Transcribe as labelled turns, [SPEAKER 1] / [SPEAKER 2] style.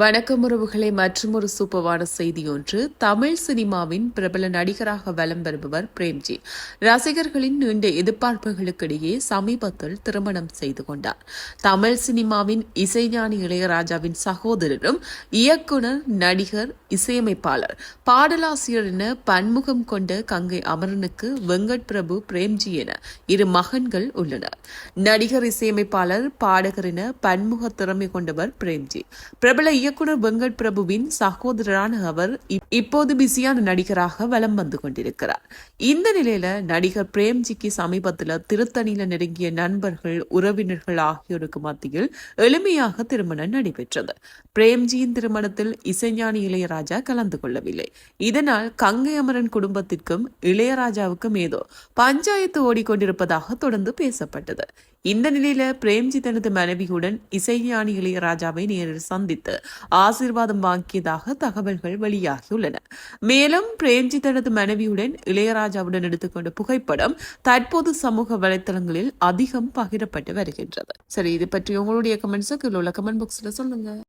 [SPEAKER 1] வணக்கம் உறவுகளை மற்றொரு சூப்பரான செய்தி ஒன்று தமிழ் சினிமாவின் பிரபல நடிகராக வலம் வருபவர் பிரேம்ஜி. ரசிகர்களின் நீண்ட எதிர்பார்ப்புகளுக்கிடையே சமீபத்தில் திருமணம் செய்து கொண்டார். தமிழ் சினிமாவின் இசைஞானி இளையராஜாவின் சகோதரரும் இயக்குனர் நடிகர் இசையமைப்பாளர் பாடலாசிரியர் என பன்முகம் கொண்ட கங்கை அமரனுக்கு வெங்கட் பிரபு பிரேம்ஜி என இரு மகன்கள் உள்ளனர். நடிகர் இசையமைப்பாளர் பாடகர் என பன்முக திறமை கொண்டவர் பிரேம்ஜி. பிரபல இயக்குனர் வெங்கட் பிரபுவின் சகோதரரான அவர் இப்போது பிஸியான நடிகராக வலம் வந்து கொண்டிருக்கிறார். இந்த நிலையில நடிகர் பிரேம்ஜிக்கு சமீபத்தில் திருத்தணியில நெருங்கிய நண்பர்கள் உறவினர்கள் ஆகியோருக்கு மத்தியில் எளிமையாக திருமணம் நடைபெற்றது. பிரேம்ஜியின் திருமணத்தில் இசைஞானி இளையராஜா கலந்து கொள்ளவில்லை. இதனால் கங்கை அமரன் குடும்பத்திற்கும் இளையராஜாவுக்கும் ஏதோ பஞ்சாயத்து ஓடிக்கொண்டிருப்பதாக தொடர்ந்து பேசப்பட்டது. இந்த நிலையில பிரேம்ஜி தனது மனைவியுடன் இசைஞானி இளையராஜாவை நேரில் சந்தித்து ஆசீர்வாதம் வாங்கியதாக தகவல்கள் வெளியாகியுள்ளன. மேலும் பிரேம்ஜி தனது மனைவியுடன் இளையராஜாவுடன் எடுத்துக்கொண்ட புகைப்படம் தற்போது சமூக வலைத்தளங்களில் அதிகம் பகிரப்பட்டு வருகின்றது. சரி இது பற்றி உங்களுடைய கமெண்ட்ஸுக்கு உள்ள கமெண்ட் பாக்ஸ்ல சொல்லுங்க.